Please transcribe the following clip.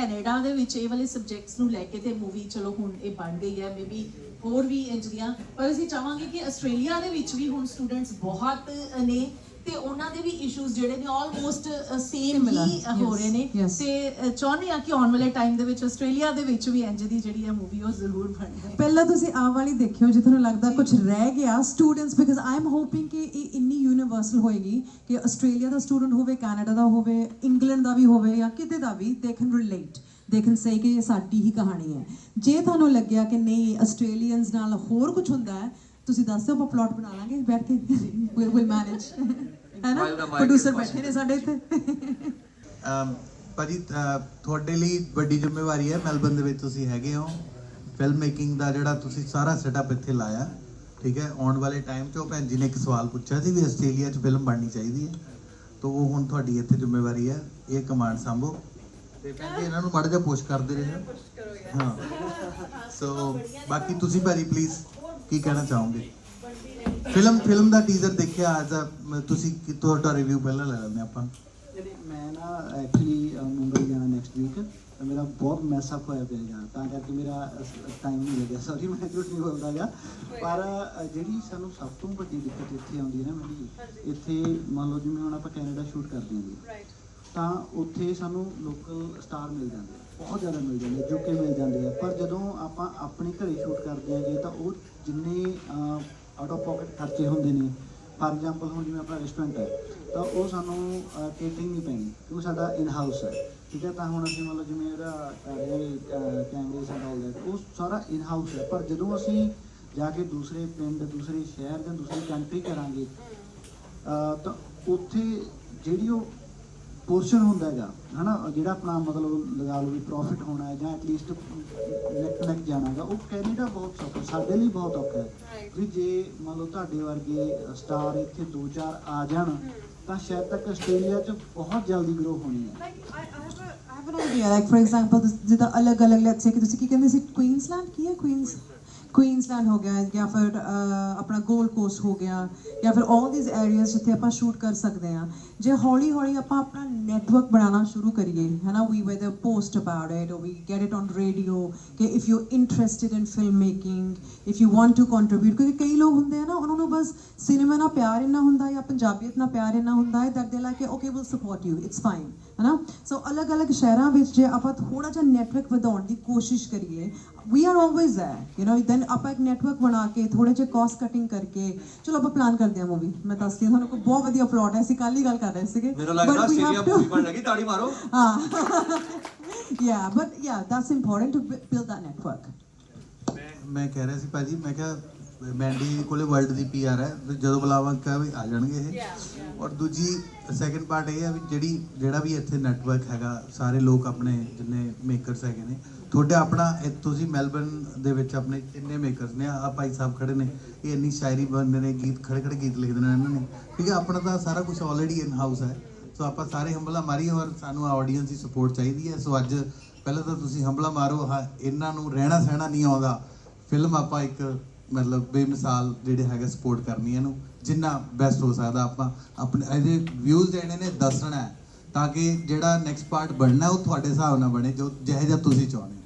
Canada ਦੇ ਵਿੱਚ ਇਹ ਵਾਲੇ ਸਬਜੈਕਟਸ ਨੂੰ ਲੈ ਕੇ ਤੇ ਮੂਵੀ ਚਲੋ ਹੁਣ ਇਹ ਬਣ ਗਈ ਹੈ ਮੇਬੀ ਹੋਰ ਵੀ ਇੰਜ ਦੀਆਂ। ਪਰ ਅਸੀਂ ਚਾਹਾਂਗੇ ਕਿ ਆਸਟ੍ਰੇਲੀਆ ਦੇ ਵਿੱਚ ਵੀ ਹੁਣ ਸਟੂਡੈਂਟਸ ਬਹੁਤ ਨੇ ਤੇ ਉਹਨਾਂ ਦੇ ਵੀ ਇਸ਼ੂਜ਼ ਜਿਹੜੇ ਨੇ ਆਲਮੋਸਟ ਸੇਮ ਹੀ ਹੋ ਰਹੇ ਨੇ. ਤੇ ਚਾਹੁੰਦੇ ਆ ਕਿ ਆਉਣ ਵਾਲੇ ਟਾਈਮ ਦੇ ਵਿੱਚ ਆਸਟ੍ਰੇਲੀਆ ਦੇ ਵਿੱਚ ਵੀ ਇੰਜ ਦੀ ਜਿਹੜੀ ਹੈ ਮੂਵੀ ਉਹ ਜ਼ਰੂਰ ਬਣੇ ਪਹਿਲਾਂ ਤੁਸੀਂ ਆਹ ਵਾਲੀ ਦੇਖਿਓ ਜੇ ਤੁਹਾਨੂੰ ਲੱਗਦਾ ਕੁਝ ਰਹਿ ਗਿਆ students because I am hoping ਕਿ ਇਹ ਇੰਨੀ ਯੂਨੀਵਰਸਲ ਹੋਏਗੀ ਕਿ ਆਸਟ੍ਰੇਲੀਆ ਦਾ ਸਟੂਡੈਂਟ ਹੋਵੇ ਕੈਨੇਡਾ ਦਾ ਹੋਵੇ ਇੰਗਲੈਂਡ ਦਾ ਵੀ ਹੋਵੇ ਜਾਂ ਕਿਤੇ ਦਾ ਵੀ they can relate they can say ਕਿ ਇਹ ਸਾਡੀ ਹੀ ਕਹਾਣੀ ਹੈ। ਜੇ ਤੁਹਾਨੂੰ ਲੱਗਿਆ ਕਿ ਨਹੀਂ ਆਸਟ੍ਰੇਲੀਅਨਸ ਨਾਲ ਹੋਰ ਕੁਝ ਹੁੰਦਾ ਹੈ ਤੁਸੀਂ ਦੱਸ ਦਿਓ ਆਪਾਂ ਪਲਾਟ ਬਣਾ ਲਾਂਗੇ ਬੈਠ ਕੇ ਵਿਲ ਵਿਲ ਮੈਨੇਜ ਹੈ ਨਾ While the mic is producer. ਬੈਠੇ ਨੇ ਸਾਡੇ ਇੱਥੇ। ਅਮ ਭਾਜੀ ਤੁਹਾਡੇ ਲਈ ਵੱਡੀ ਜ਼ਿੰਮੇਵਾਰੀ ਹੈ ਮੈਲਬਨ ਦੇ ਵਿੱਚ ਤੁਸੀਂ ਹੈਗੇ ਹੋ। ਫਿਲਮ ਮੇਕਿੰਗ ਦਾ ਜਿਹੜਾ ਤੁਸੀਂ ਸਾਰਾ ਸੈਟਅਪ ਇੱਥੇ ਲਾਇਆ ਠੀਕ ਹੈ? ਆਉਣ ਵਾਲੇ ਟਾਈਮ 'ਚ ਉਹ ਭੈਣ ਜੀ ਨੇ ਇੱਕ ਸਵਾਲ ਪੁੱਛਿਆ ਸੀ ਵੀ ਆਸਟ੍ਰੇਲੀਆ 'ਚ ਫਿਲਮ ਬਣਨੀ ਚਾਹੀਦੀ ਹੈ। ਤਾਂ ਉਹ ਹੁਣ ਤੁਹਾਡੀ ਇੱਥੇ ਜ਼ਿੰਮੇਵਾਰੀ ਹੈ ਇਹ ਕਮਾਂਡ ਸੰਭੋ। ਤੇ ਭੈਣ ਜੀ ਇਹਨਾਂ ਨੂੰ ਮਾੜਾ ਜਿਹਾ ਪੁਸ਼ ਕਰਦੇ ਰਹੇ। ਹਾਂ। ਸੋ ਬਾਕੀ ਤੁਸੀਂ ਭਾਜੀ ਪਲੀਜ਼ ਕੀ ਕਹਿਣਾ ਚਾਹੋਗੇ? ਫਿਲਮ ਫਿਲਮ ਦਾ ਟੀਜ਼ਰ ਦੇਖਿਆ ਅੱਜ ਤੁਸੀਂ ਕਿ ਤੁਹਾਡਾ ਰਿਵਿਊ ਪਹਿਲਾਂ ਲੈ ਲੈਂਦੇ ਆਪਾਂ। ਮੈਂ ਨਾ ਐਕਚੁਅਲੀ ਮੁੰਬਈ ਜਾਣਾ ਨੈਕਸਟ ਵੀਕ ਤਾਂ ਮੇਰਾ ਬਹੁਤ ਮੈਸ ਅਪ ਹੋਇਆ ਪਿਆ ਯਾਰ ਤਾਂ ਕਰਕੇ ਮੇਰਾ ਟਾਈਮ ਨਹੀਂ ਲੱਗਿਆ। ਸੌਰੀ ਮੈਂ ਝੂਠ ਨਹੀਂ ਬੋਲਦਾਗਾ। ਪਰ ਅ, ਜਿਹੜੀ ਸਾਨੂੰ ਸਭ ਤੋਂ ਵੱਡੀ ਦਿੱਕਤ ਇੱਥੇ ਆਉਂਦੀ ਹੈ ਨਾ ਮੇਰੀ ਇੱਥੇ ਮੰਨ ਲਓ ਜਿਵੇਂ ਹੁਣ ਆਪਾਂ ਕੈਨੇਡਾ ਸ਼ੂਟ ਕਰਦੇ ਹਾਂ ਜੀ। ਤਾਂ ਉੱਥੇ ਸਾਨੂੰ ਲੋਕਲ ਸਟਾਰ ਮਿਲ ਜਾਂਦੇ ਆ, ਬਹੁਤ ਜ਼ਿਆਦਾ ਮਿਲ ਜਾਂਦੇ ਜੋ ਕਿ ਮਿਲ ਜਾਂਦੇ ਆ। ਪਰ ਜਦੋਂ ਆਪਾਂ ਆਪਣੇ ਘਰੇ ਸ਼ੂਟ ਕਰਦੇ ਆਂਗੇ ਤਾਂ ਉਹ ਜਿੰਨੇ ਆਊਟ ਆਫ ਪਾਕਟ ਖਰਚੇ ਹੁੰਦੇ ਨੇ ਫਾਰ ਐਗਜ਼ਾਮਪਲ ਹੁਣ ਜਿਵੇਂ ਆਪਣਾ ਰੈਸਟੋਰੈਂਟ ਹੈ, ਤਾਂ ਉਹ ਸਾਨੂੰ ਕੇਟਰਿੰਗ ਨਹੀਂ ਪੈਣੀ, ਕਿਉਂਕਿ ਸਾਡਾ ਇਨ ਹਾਊਸ ਹੈ। ਠੀਕ ਹੈ, ਤਾਂ ਹੁਣ ਅਸੀਂ ਮਤਲਬ ਜਿਵੇਂ ਇਹਦਾ ਕਰ ਕੈਮਰੇ ਸਾਡਾ ਆਲ ਦੈਟ ਉਹ ਸਾਰਾ ਇਨ ਹਾਊਸ ਹੈ। ਪਰ ਜਦੋਂ ਅਸੀਂ ਜਾ ਕੇ ਦੂਸਰੇ ਪਿੰਡ, ਦੂਸਰੇ ਸ਼ਹਿਰ ਜਾਂ ਦੂਸਰੀ ਕੰਟਰੀ ਕਰਾਂਗੇ ਤਾਂ ਉੱਥੇ ਜਿਹੜੀ ਉਹ ਪੋਰਸ਼ਨ ਹੁੰਦਾ ਹੈਗਾ ਹਨਾ? ਜਿਹੜਾ ਆਪਣਾ ਮਤਲਬ ਲਗਾ ਲਓ ਵੀ ਪ੍ਰੋਫਿਟ ਹੋਣਾ ਹੈ ਜਾਂ ਐਟਲੀਸਟ ਨੈਕ ਨੈਕ ਜਾਣਾਗਾ ਉਹ ਕੈਨੇਡਾ ਬਹੁਤ ਸੌਖਾ ਸਾਡੇ ਲਈ ਬਹੁਤ ਔਖਾ ਹੈ। ਵੀ ਜੇ ਮੰਨ ਲਓ ਤੁਹਾਡੇ ਵਰਗੇ ਸਟਾਰ ਇੱਥੇ ਦੋ ਚਾਰ ਆ ਜਾਣ ਤਾਂ ਸ਼ਾਇਦ ਤੱਕ ਆਸਟ੍ਰੇਲੀਆ 'ਚ ਬਹੁਤ ਜਲਦੀ ਗਰੋ ਹੋਣੀ ਹੈ। I have a I have an idea. like for example this- ਜਿੱਦਾਂ ਅਲੱਗ ਅਲੱਗ ਲੈਟਸ ਸੇ ਕਿ ਤੁਸੀਂ ਕੀ ਕਹਿੰਦੇ ਸੀ ਕੁਈਨਸਲੈਂਡ ਕੀ ਹੈ ਕੁਈਨਸ ਕੁਈਨਸਲੈਂਡ ਹੋ ਗਿਆ ਜਾਂ ਫਿਰ ਆਪਣਾ ਗੋਲ ਕੋਸਟ ਹੋ ਗਿਆ ਜਾਂ ਫਿਰ 올 ਥੀਸ ਏਰੀਆਜ਼ ਜਿੱਥੇ ਆਪਾਂ ਸ਼ੂਟ ਕਰ ਸਕਦੇ ਆ ਜੇ ਹੌਲੀ ਹੌਲੀ ਆਪਾਂ ਆਪਣਾ ਨੈਟਵਰਕ ਬਣਾਉਣਾ ਸ਼ੁਰੂ ਕਰੀਏ ਹੈਨਾ we either post about it or we get it on radio ਕਿ if you interested in film making if you want to contribute ਕਿਉਂਕਿ ਕਈ ਲੋਕ ਹੁੰਦੇ ਆ ਨਾ ਉਹਨਾਂ ਨੂੰ ਬਸ ਸਿਨੇਮਾ ਨਾਲ ਪਿਆਰ ਇੰਨਾ ਹੁੰਦਾ ਜਾਂ ਪੰਜਾਬੀਅਤ ਨਾਲ ਪਿਆਰ ਇੰਨਾ ਹੁੰਦਾ ਹੈ that they like okay will support you it's fine ਹੈਨਾ ਸੋ ਅਲੱਗ-ਅਲੱਗ ਸ਼ਹਿਰਾਂ ਵਿੱਚ ਜੇ ਆਪਾਂ ਥੋੜਾ ਜਿਹਾ ਨੈਟਵਰਕ ਵਧਾਉਣ ਦੀ ਕੋਸ਼ਿਸ਼ ਕਰੀਏ we are always there you know then then ਆਪਾਂ ਇੱਕ ਨੈਟਵਰਕ ਬਣਾ ਕੇ ਥੋੜੇ ਜਿਹਾ ਕਾਸਟ ਕਟਿੰਗ ਕਰਕੇ ਚਲੋ ਆਪਾਂ ਪਲਾਨ ਕਰਦੇ ਹਾਂ ਮੂਵੀ ਮੈਂ ਦੱਸਦੀ ਹਾਂ ਤੁਹਾਨੂੰ ਕੋਈ ਬਹੁਤ ਵਧੀਆ ਪਲਾਟ ਹੈ। ਅਸੀਂ ਕੱਲ ਹੀ ਗੱਲ ਕਰ ਰਹੇ ਸੀਗੇ। ਮੈਨੂੰ ਲੱਗਦਾ to- ਮੂਵੀ ਬਣ ਲੱਗੀ ਤਾੜੀ ਮਾਰੋ। ਹਾਂ। Yeah but yeah that's important to bu- build that network ਮੈਂ ਕਹਿ ਰਿਹਾ ਸੀ ਭਾਜੀ ਮੈਂ ਕਿਹਾ ਮੈਂਡੀ ਕੋਲੇ ਵਰਲਡ ਦੀ ਪੀਆਰ ਹੈ ਜਦੋਂ ਬੁਲਾਵਾਂ ਕਹਾਂ ਵੀ ਆ ਜਾਣਗੇ ਇਹ। ਔਰ ਦੂਜੀ ਸੈਕੰਡ ਪਾਰਟ ਇਹ ਹੈ ਵੀ ਜਿਹੜੀ ਜਿਹੜਾ ਵੀ ਇੱਥੇ ਨੈਟਵਰਕ ਹੈਗਾ ਸਾਰੇ ਲੋਕ ਆਪਣੇ ਜਿੰਨੇ ਮੇਕਰਸ ਹੈਗੇ ਨੇ ਤੁਹਾਡੇ ਆਪਣਾ ਇਹ ਤੁਸੀਂ ਮੈਲਬਨ ਦੇ ਵਿੱਚ ਆਪਣੇ ਕਿੰਨੇ ਮੇਕਰਸ ਨੇ ਆ ਭਾਈ ਸਾਹਿਬ ਖੜੇ ਨੇ ਇਹ ਇੰਨੀ ਸ਼ਾਇਰੀ ਬਣਦੇ ਨੇ ਗੀਤ ਖੜੇ ਖੜੇ ਗੀਤ ਲਿਖਦੇ ਨੇ ਇਹਨਾਂ ਨੇ। ਠੀਕ ਹੈ ਆਪਣਾ ਤਾਂ ਸਾਰਾ ਕੁਝ ਆਲਰੇਡੀ ਇਨ ਹਾਊਸ ਹੈ। ਸੋ ਆਪਾਂ ਸਾਰੇ ਹੰਬਲਾ ਮਾਰੀਏ ਔਰ ਸਾਨੂੰ ਆਡੀਅנס ਦੀ ਸਪੋਰਟ ਚਾਹੀਦੀ ਹੈ। ਸੋ ਅੱਜ ਪਹਿਲਾਂ ਤਾਂ ਤੁਸੀਂ ਹੰਬਲਾ ਮਾਰੋ ਹਾਂ ਇਹਨਾਂ ਨੂੰ ਰਹਿਣਾ ਸਹਿਣਾ ਨਹੀਂ ਆਉਂਦਾ। ਫਿਲਮ ਆਪਾਂ ਇੱਕ ਮਤਲਬ ਬੇਮਿਸਾਲ ਜਿਹੜੇ ਹੈਗੇ ਸਪੋਰਟ ਕਰਨੀ ਇਹਨੂੰ, ਜਿੰਨਾ ਬੈਸਟ ਹੋ ਸਕਦਾ ਆਪਾਂ ਆਪਣੇ ਇਹਦੇ ਵਿਊਜ਼ ਦੇਣੇ ਨੇ, ਦੱਸਣਾ ਤਾਂ ਕਿ ਜਿਹੜਾ ਨੈਕਸਟ ਪਾਰਟ ਬਣਨਾ ਉਹ ਤੁਹਾਡੇ ਹਿਸਾਬ ਨਾਲ ਬਣੇ, ਜੋ ਜਿਹੋ ਜਿਹਾ ਤੁਸੀਂ ਚਾਹੁੰਦੇ ਹੋ।